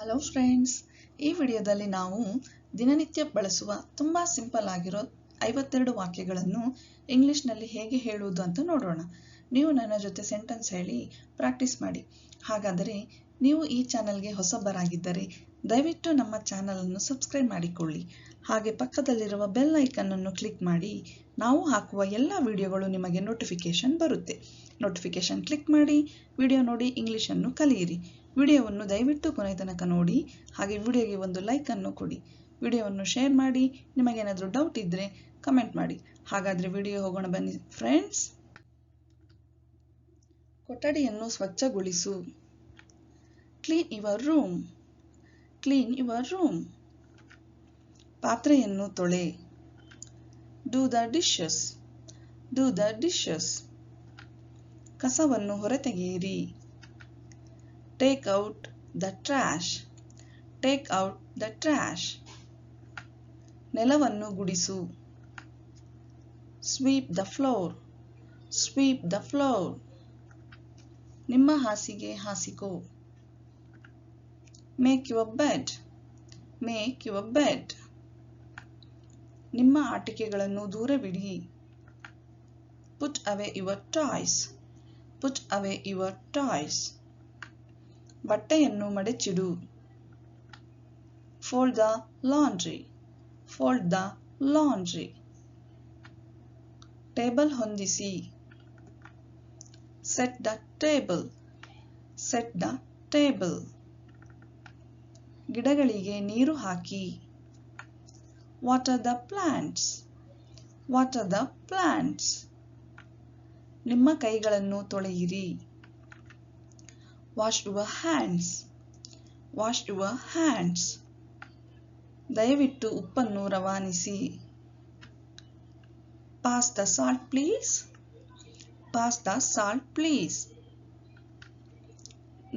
Hello friends ಈ ವಿಡಿಯೋದಲ್ಲಿ ನಾವು ದಿನನಿತ್ಯ ಬಳಸುವ ತುಂಬ ಸಿಂಪಲ್ ಆಗಿರೋ ಐವತ್ತೆರಡು ವಾಕ್ಯಗಳನ್ನು ಇಂಗ್ಲಿಷ್ನಲ್ಲಿ ಹೇಗೆ ಹೇಳುವುದು ಅಂತ ನೋಡೋಣ. ನೀವು ನನ್ನ ಜೊತೆ ಸೆಂಟೆನ್ಸ್ ಹೇಳಿ ಪ್ರಾಕ್ಟೀಸ್ ಮಾಡಿ. ಹಾಗಾದರೆ ನೀವು ಈ ಚಾನಲ್ಗೆ ಹೊಸಬರಾಗಿದ್ದರೆ ದಯವಿಟ್ಟು ನಮ್ಮ ಚಾನಲನ್ನು ಸಬ್ಸ್ಕ್ರೈಬ್ ಮಾಡಿಕೊಳ್ಳಿ. ಹಾಗೆ ಪಕ್ಕದಲ್ಲಿರುವ ಬೆಲ್ ಐಕನ್ನನ್ನು ಕ್ಲಿಕ್ ಮಾಡಿ, ನಾವು ಹಾಕುವ ಎಲ್ಲ ವಿಡಿಯೋಗಳು ನಿಮಗೆ ನೋಟಿಫಿಕೇಷನ್ ಬರುತ್ತೆ. ನೋಟಿಫಿಕೇಷನ್ ಕ್ಲಿಕ್ ಮಾಡಿ, ವಿಡಿಯೋ ನೋಡಿ ಇಂಗ್ಲಿಷನ್ನು ಕಲಿಯಿರಿ. ವಿಡಿಯೋವನ್ನು ದಯವಿಟ್ಟು ಕೊನೆಯ ತನಕ ನೋಡಿ, ಹಾಗೆ ವಿಡಿಯೋಗೆ ಒಂದು ಲೈಕನ್ನು ಕೊಡಿ. ವಿಡಿಯೋವನ್ನು ಶೇರ್ ಮಾಡಿ ನಿಮಗೇನಾದರೂ ಡೌಟ್ ಇದ್ದರೆ ಕಮೆಂಟ್ ಮಾಡಿ. ಹಾಗಾದರೆ ವಿಡಿಯೋ ಹೋಗೋಣ ಬನ್ನಿ ಫ್ರೆಂಡ್ಸ್ ಕೊಠಡಿಯನ್ನು ಸ್ವಚ್ಛಗೊಳಿಸು. Clean your room clean your room ಪಾತ್ರೆಯನ್ನು ತೊಳೆ. Do the dishes do the dishes ಕಸವನ್ನು ಹೊರತೆಗೆಯಿರಿ. Take out the trash take out the trash ನೆಲವನ್ನು ಗುಡಿಸು. Sweep the floor sweep the floor ನಿಮ್ಮ ಹಾಸಿಗೆ ಹಾಸಿಕೋ make your bed make your bed ನಿಮ್ಮ ಆಟಿಕೆಗಳನ್ನು ದೂರವಿಡಿ. Put away your toys put away your toys ಬಟ್ಟೆಯನ್ನು ಮಡಚಿಡು. Fold the laundry fold the laundry table ಹೊಂದಿಸಿ. Set the table set the table ಗಿಡಗಳಿಗೆ ನೀರು ಹಾಕಿ. Water the plants water the plants ನಿಮ್ಮ ಕೈಗಳನ್ನು ತೊಳೆಯಿರಿ. Wash your hands wash your hands ದಯವಿಟ್ಟು ಉಪ್ಪನ್ನು ರವಾನಿಸಿ. Pass the salt please pass the salt please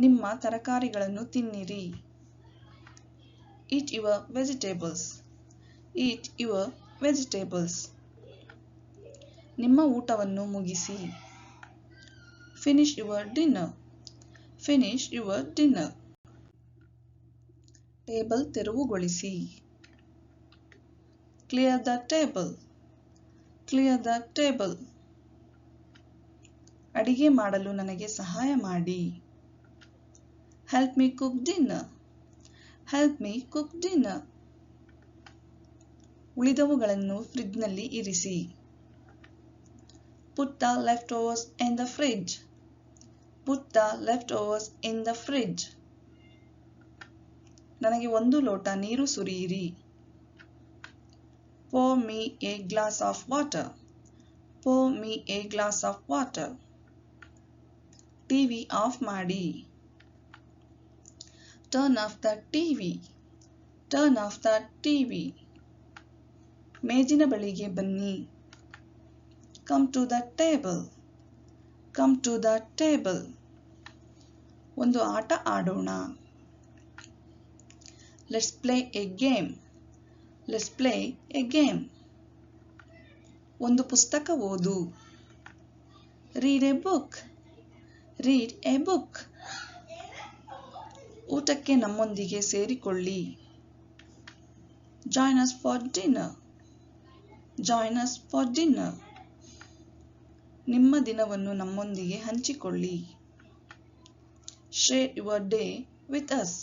ನಿಮ್ಮ ತರಕಾರಿಗಳನ್ನು ತಿನ್ನಿರಿ. Eat your vegetables eat your vegetables ನಿಮ್ಮ ಊಟವನ್ನು ಮುಗಿಸಿ. Finish your dinner finish your dinner table ತೆರವುಗೊಳಿಸಿ. Clear the table clear the table ಅಡಿಗೆ ಮಾಡಲು ನನಗೆ ಸಹಾಯ ಮಾಡಿ. Help me cook dinner help me cook dinner ಉಳಿದವುಗಳನ್ನು ಫ್ರಿಡ್ಜ್ನಲ್ಲಿ ಇರಿಸಿ. Put the leftovers in the fridge the leftovers in the fridge ನನಗೆ ಒಂದು ಲೋಟ ನೀರು ಸುರಿಯಿರಿ. Pour me a glass of water pour me a glass of water TV off ಮಾಡಿ. Turn off the TV turn off the TV ಮೇಜಿನ ಬಳಿಗೆ ಬನ್ನಿ. Come to the table come to the table ಒಂದು ಆಟ ಆಡೋಣ. Let's play a game let's play a game ಒಂದು ಪುಸ್ತಕ ಓದು. Read a book read a book ಊಟಕ್ಕೆ ನಮ್ಮೊಂದಿಗೆ ಸೇರಿಕೊಳ್ಳಿ. Join us for dinner join for dinner ನಿಮ್ಮ ದಿನವನ್ನು ನಮ್ಮೊಂದಿಗೆ ಹಂಚಿಕೊಳ್ಳಿ. Share your day with us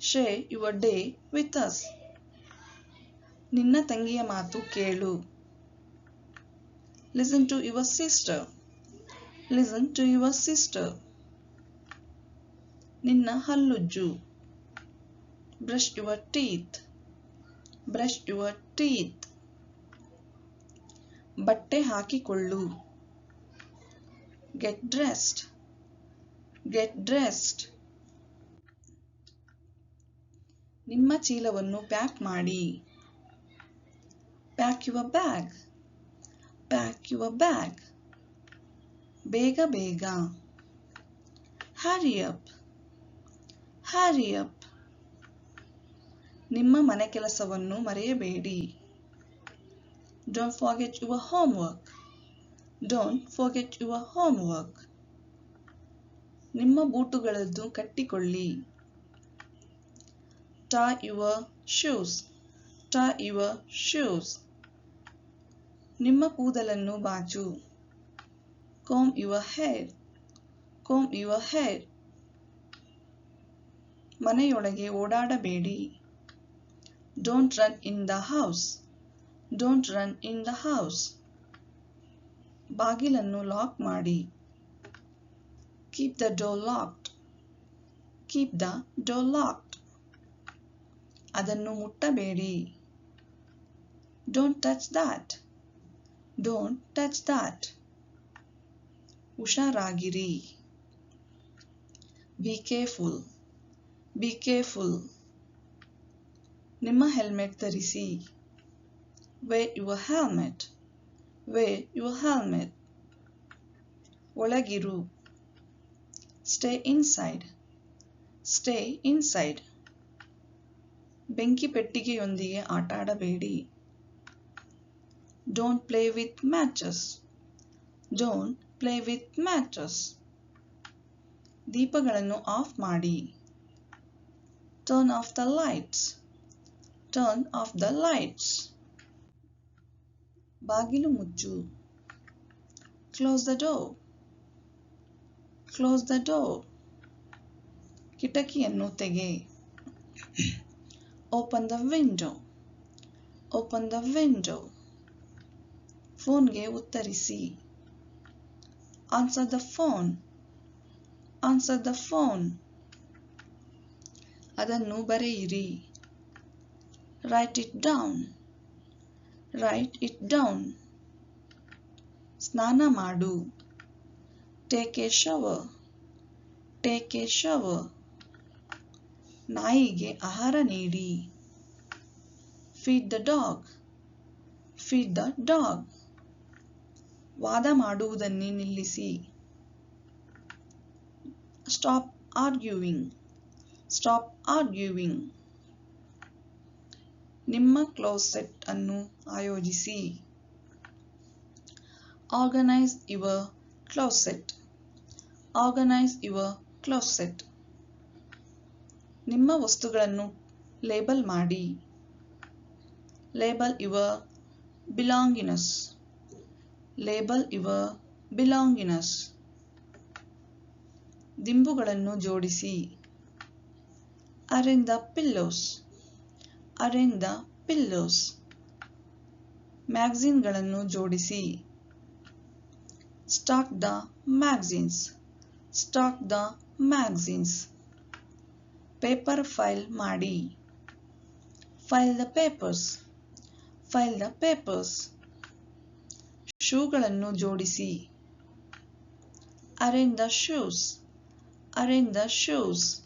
share your day with us ನಿನ್ನ ತಂಗಿಯ ಮಾತು ಕೇಳು. Listen to your sister listen to your sister ನಿನ್ನ ಹಲ್ಲುಜ್ಜು. Brush your teeth brush your teeth ಬಟ್ಟೆ ಹಾಕಿಕೊಳ್ಳು. Get dressed. Get dressed. ನಿಮ್ಮ ಚೀಲವನ್ನು ಪ್ಯಾಕ್ ಮಾಡಿ. Pack your bag pack your bag ಬೇಗ ಬೇಗ. ಹ್ಯಾರಿ ಅಪ್ ಹ್ಯಾರಿ ಅಪ್ ನಿಮ್ಮ ಮನೆ ಕೆಲಸವನ್ನು ಮರೆಯಬೇಡಿ. Don't forget your homework don't forget your homework ನಿಮ್ಮ ಬೂಟುಗಳನ್ನು ಕಟ್ಟಿಕೊಳ್ಳಿ. Tie your shoes tie your shoes ನಿಮ್ಮ ಕೂದಲನ್ನು ಬಾಚು. Comb your hair. Comb your hair. ಮನೆಯೊಳಗೆ ಓಡಾಡಬೇಡಿ. Don't run in the house don't run in the house ಬಾಗಿಲನ್ನು ಲಾಕ್ ಮಾಡಿ. Keep the door locked keep the door locked ಅದನ್ನು ಮುಟ್ಟಬೇಡಿ. Don't touch that don't touch that ಹುಷಾರಾಗಿರಿ. Be careful be careful ನಿಮ್ಮ helmet ಧರಿಸಿ. Wear your helmet wear your helmet ಒಳಗಿರು. Stay inside stay inside ಬೆಂಕಿ ಪೆಟ್ಟಿಗೆಯೊಂದಿಗೆ ಆಟಾಡಬೇಡಿ. Don't play with matches don't play with matches ದೀಪಗಳನ್ನು off ಮಾಡಿ. Turn off the lights turn off the lights ಬಾಗಿಲು ಮುಚ್ಚು. Close the door close the door ಕಿಟಕಿಯನ್ನು ತೆಗೆ. Open the window open the window ಫೋನ್ಗೆ ಉತ್ತರಿಸಿ. Answer the phone answer the phone ಅದನ್ನು ಬರೆಯಿರಿ. Write it down write it down ಸ್ನಾನ ಮಾಡು Take a shower. Take a shower. ನಾಯಿಗೆ ಆಹಾರ ನೀಡಿ feed the dog feed the dog ವಾದ ಮಾಡುವುದನ್ನೇ ನಿಲ್ಲಿಸಿ ಸ್ಟಾಪ್ ಆರ್ಗ್ಯೂವಿಂಗ್ ಸ್ಟಾಪ್ ಆರ್ಗ್ಯೂವಿಂಗ್ ನಿಮ್ಮ ಕ್ಲೋಸೆಟ್ ಅನ್ನು ಆಯೋಜಿಸಿ. Organise your closet organise your closet ನಿಮ್ಮ ವಸ್ತುಗಳನ್ನು ಲೇಬಲ್ ಮಾಡಿ. Label your belongings label your belongings ದಿಂಬುಗಳನ್ನು ಜೋಡಿಸಿ. Arrange pillows arrange the pillows. ಮ್ಯಾಗ್ಝೀನ್ಗಳನ್ನು ಜೋಡಿಸಿ. Stack the magazines. Stack the magazines. Paper file ಮಾಡಿ. File the papers. File the papers. ಶೂಗಳನ್ನು ಜೋಡಿಸಿ. Arrange the shoes. Arrange the shoes.